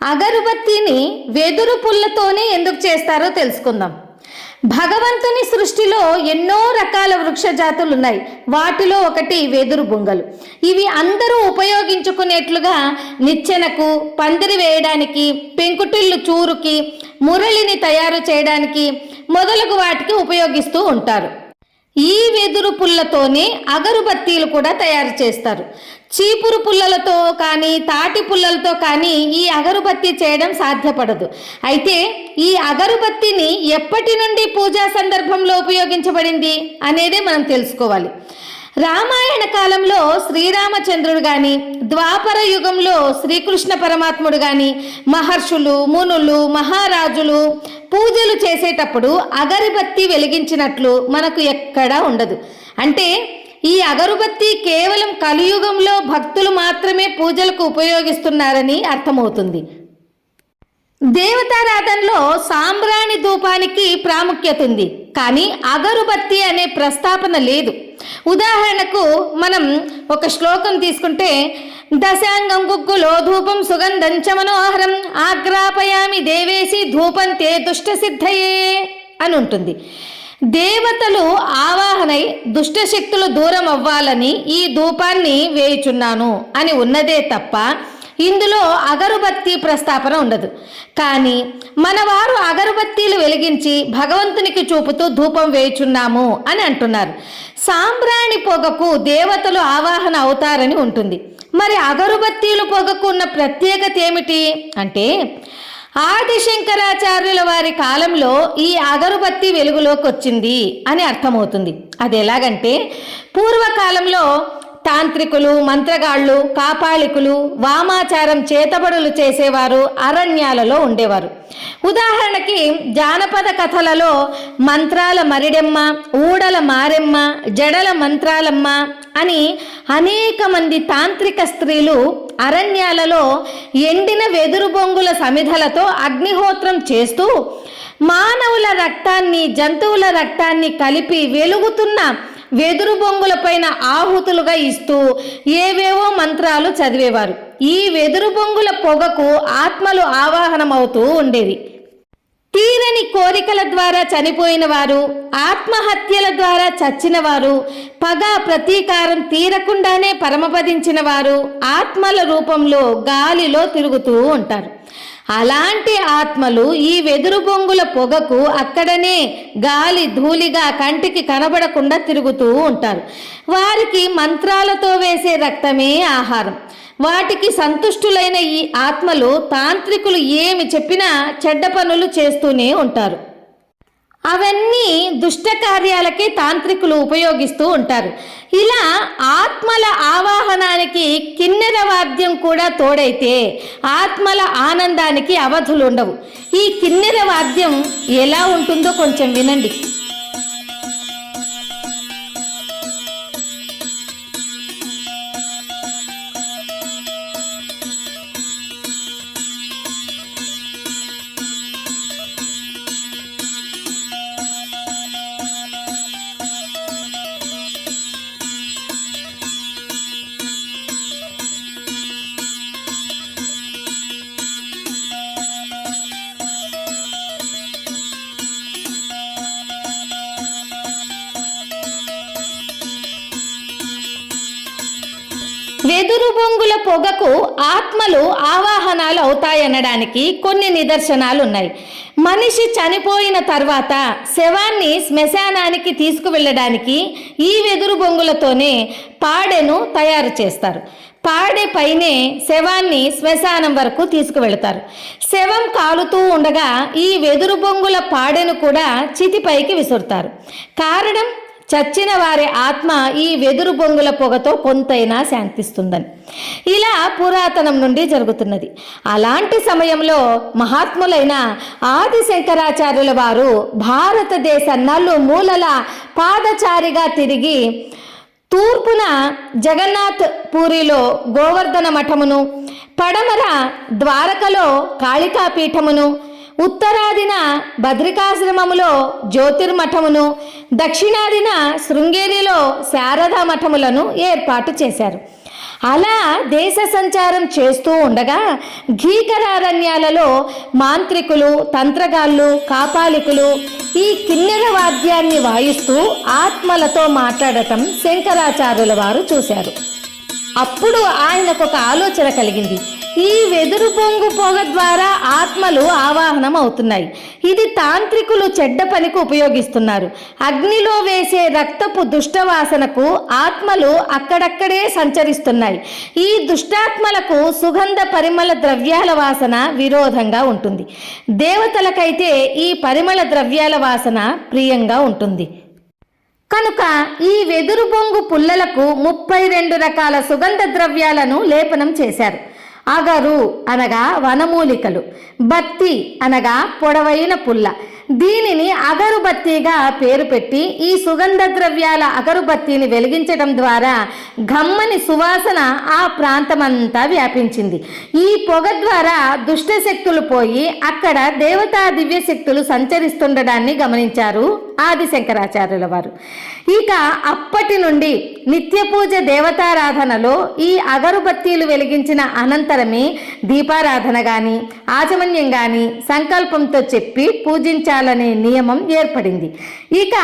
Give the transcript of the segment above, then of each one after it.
అగరుబత్తిని వెదురు పుల్లతోనే ఎందుకు చేస్తారో తెలుసుకుందాం. భగవంతుని సృష్టిలో ఎన్నో రకాల వృక్ష జాతులు ఉన్నాయి వాటిలో ఒకటి వెదురు బొంగలు. ఇవి అందరూ ఉపయోగించుకునేట్లుగా నిచ్చెనకు పందిరి వేయడానికి పెంకుటిల్లు చూరుకి మురళిని తయారు చేయడానికి మొదలగు వాటికి ఉపయోగిస్తూ ఉంటారు. ఈ వెదురు పుల్లతోనే అగరుబత్తీలు కూడా తయారు చేస్తారు. చీపురు పుల్లలతో కానీ తాటి పుల్లలతో కానీ ఈ అగరుబత్తి చేయడం సాధ్యపడదు. అయితే ఈ అగరుబత్తిని ఎప్పటి నుండి పూజా సందర్భంలో ఉపయోగించబడింది అనేదే మనం తెలుసుకోవాలి. రామాయణ కాలంలో శ్రీరామచంద్రుడు గాని ద్వాపర యుగంలో శ్రీకృష్ణ పరమాత్ముడు గాని మహర్షులు మునులు మహారాజులు పూజలు చేసేటప్పుడు అగరబత్తి వెలిగించినట్లు మనకు ఎక్కడా ఉండదు. అంటే ఈ అగరుబత్తి కేవలం కలియుగంలో భక్తులు మాత్రమే పూజలకు ఉపయోగిస్తున్నారని అర్థమవుతుంది. దేవతారాధనలో సాంబ్రాణి ధూపానికి ప్రాముఖ్యత ఉంది. కానీ అగరుబత్తి అనే ప్రస్తాపన లేదు. ఉదాహరణకు మనం ఒక శ్లోకం తీసుకుంటే దశాంగం గుగ్గులో ధూపం సుగంధం చ మనోహరం ఆగ్రాపయామి దేవేసి ధూపం తే దుష్ట సిద్ధయే అని ఉంటుంది. దేవతలు ఆవాహనై దుష్టశక్తులు దూరం అవ్వాలని ఈ ధూపాన్ని వేయుచున్నాను అని ఉన్నదే తప్ప ఇందులో అగరుబత్తి ప్రస్తాపన ఉండదు. కానీ మన వారు వెలిగించి భగవంతునికి చూపుతూ ధూపం వేయుచున్నాము అని అంటున్నారు. సాంబ్రాణి పొగకు దేవతలు ఆవాహన అవుతారని ఉంటుంది. మరి అగరుబత్తీలు పొగకు ఉన్న ప్రత్యేకత ఏమిటి? అంటే ఆదిశంకరాచార్యుల వారి కాలంలో ఈ అగరుబత్తి వెలుగులోకి వచ్చింది అని అర్థమవుతుంది. అది ఎలాగంటే పూర్వకాలంలో తాంత్రికులు మంత్రగాళ్ళు కాపాళికులు వామాచారం చేతబడులు చేసేవారు అరణ్యాలలో ఉండేవారు. ఉదాహరణకి జానపద కథలలో మంత్రాల మరిడెమ్మ ఊడల మారెమ్మ జడల మంత్రాలమ్మ అని అనేక మంది తాంత్రిక స్త్రీలు అరణ్యాలలో ఎండిన వెదురు బొంగుల సమిధలతో అగ్నిహోత్రం చేస్తూ మానవుల రక్తాన్ని జంతువుల రక్తాన్ని కలిపి వెలుగుతున్న వెదురు బొంగుల పైన ఆహుతులుగా ఇస్తూ ఏవేవో మంత్రాలు చదివేవారు. ఈ వెదురు బొంగుల పొగకు ఆత్మలు ఆవాహనమవుతూ ఉండేవి. తీరని కోరికల ద్వారా చనిపోయిన వారు ఆత్మహత్యల ద్వారా చచ్చిన వారు పగ ప్రతీకారం తీరకుండానే పరమపదించిన వారు ఆత్మల రూపంలో గాలిలో తిరుగుతూ ఉంటారు. అలాంటి ఆత్మలు ఈ వెదురు బొంగుల పొగకు అక్కడనే గాలి ధూళిగా కంటికి కనబడకుండా తిరుగుతూ ఉంటారు. వారికి మంత్రాలతో వేసే రక్తమే ఆహారం. వాటికి సంతుష్టులైన ఈ ఆత్మలు తాంత్రికులు ఏమి చెప్పినా చెడ్డ పనులు చేస్తూనే ఉంటారు. అవన్నీ దుష్ట కార్యాలకి తాంత్రికులు ఉపయోగిస్తూ ఉంటారు. ఇలా ఆత్మల ఆవాహనానికి కిన్నెర వాద్యం కూడా తోడైతే ఆత్మల ఆనందానికి అవధులు ఉండవు ఈ కిన్నెర వాద్యం ఎలా ఉంటుందో కొంచెం వినండి. వెదురు బొంగుల పొగకు ఆత్మలు ఆవాహనాలు అవుతాయనడానికి కొన్ని నిదర్శనాలు ఉన్నాయి మనిషి చనిపోయిన తర్వాత శవాన్ని శ్మశానానికి తీసుకువెళ్ళడానికి ఈ వెదురు బొంగులతోనే పాడెను తయారు చేస్తారు. పాడె పైనే శవాన్ని శ్మశానం వరకు తీసుకువెళతారు. శవం కాలుతూ ఉండగా ఈ వెదురు బొంగుల పాడెను కూడా చితిపైకి విసురుతారు. కారణం చచ్చిన వారి ఆత్మ ఈ వెదురు బొంగుల పొగతో కొంతైనా శాంతిస్తుందని. ఇలా పురాతనం నుండి జరుగుతున్నది. అలాంటి సమయంలో మహాత్ములైన ఆది శంకరాచార్యుల వారు భారతదేశ నలు మూలల పాదచారిగా తిరిగి తూర్పున జగన్నాథ్ పూరిలో గోవర్ధన మఠమును పడమర ద్వారకలో కాళికాపీఠమును ఉత్తరాదిన బద్రికాశ్రమములో జ్యోతిర్మఠమును దక్షిణాదిన శృంగేరిలో శారదా మఠములను ఏర్పాటు చేశారు. అలా దేశ సంచారం చేస్తూ ఉండగా ఘీకరారణ్యాలలో మాంత్రికులు తంత్రగాళ్ళు కాపాలికులు ఈ కిన్నెర వాద్యాన్ని వాయిస్తూ ఆత్మలతో మాట్లాడటం శంకరాచార్యుల వారు చూశారు. అప్పుడు ఆయనకు ఒక ఆలోచన కలిగింది. ఈ వెదురు బొంగు పొగ ద్వారా ఆత్మలు ఆవాహనం అవుతున్నాయి ఇది తాంత్రికులు చెడ్డ పనికి ఉపయోగిస్తున్నారు. అగ్నిలో వేసే రక్తపు దుష్టవాసనకు ఆత్మలు అక్కడక్కడే సంచరిస్తున్నాయి. ఈ దుష్టాత్మలకు సుగంధ పరిమళ ద్రవ్యాల వాసన విరోధంగా ఉంటుంది. దేవతలకైతే ఈ పరిమళ ద్రవ్యాల వాసన ప్రియంగా ఉంటుంది. కనుక ఈ వెదురు బొంగు పుల్లలకు ముప్పై రెండు రకాల సుగంధ ద్రవ్యాలను లేపనం చేశారు. అగరు అనగా వనమూలికలు బత్తి అనగా పొడవైన పుల్ల. దీనిని అగరుబత్తిగా పేరు పెట్టి ఈ సుగంధ ద్రవ్యాల అగరుబత్తిని వెలిగించడం ద్వారా గమ్మని సువాసన ఆ ప్రాంతమంతా వ్యాపించింది. ఈ పొగ ద్వారా దుష్ట శక్తులు పోయి అక్కడ దేవతా దివ్య శక్తులు సంచరిస్తుండడాన్ని గమనించారు ఆది శంకరాచార్యుల వారు. ఇక అప్పటి నుండి నిత్య పూజ దేవతారాధనలో ఈ అగరుబత్తీలు వెలిగించిన అనంతరమే దీపారాధన కానీ ఆచమన్యం కానీ సంకల్పంతో చెప్పి పూజించాలనే నియమం ఏర్పడింది. ఇక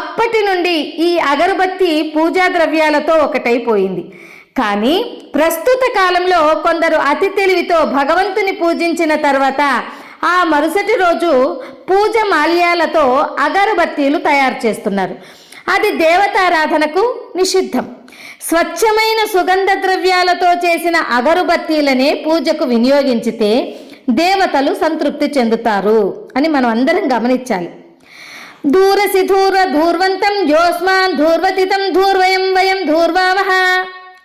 అప్పటి నుండి ఈ అగరుబత్తి పూజా ద్రవ్యాలతో ఒకటైపోయింది. కానీ ప్రస్తుత కాలంలో కొందరు అతి తెలివితో భగవంతుని పూజించిన తర్వాత ఆ మరుసటి రోజు పూజ మాల్యాలతో అగరబత్తీలు తయారు చేస్తున్నారు. అది దేవతారాధనకు నిషిద్ధం. స్వచ్ఛమైన సుగంధ ద్రవ్యాలతో చేసిన అగరుబత్తీలనే పూజకు వినియోగించితే దేవతలు సంతృప్తి చెందుతారు అని మనం అందరం గమనించాలి. దూరసి ధూర్వ ధూర్వంతం యోస్మాన్ ధూర్వతితం ధూర్వయం వయం ధూర్వామహ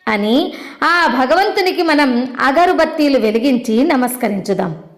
అని ఆ భగవంతునికి మనం అగరుబత్తీలు వెలిగించి నమస్కరించుదాం.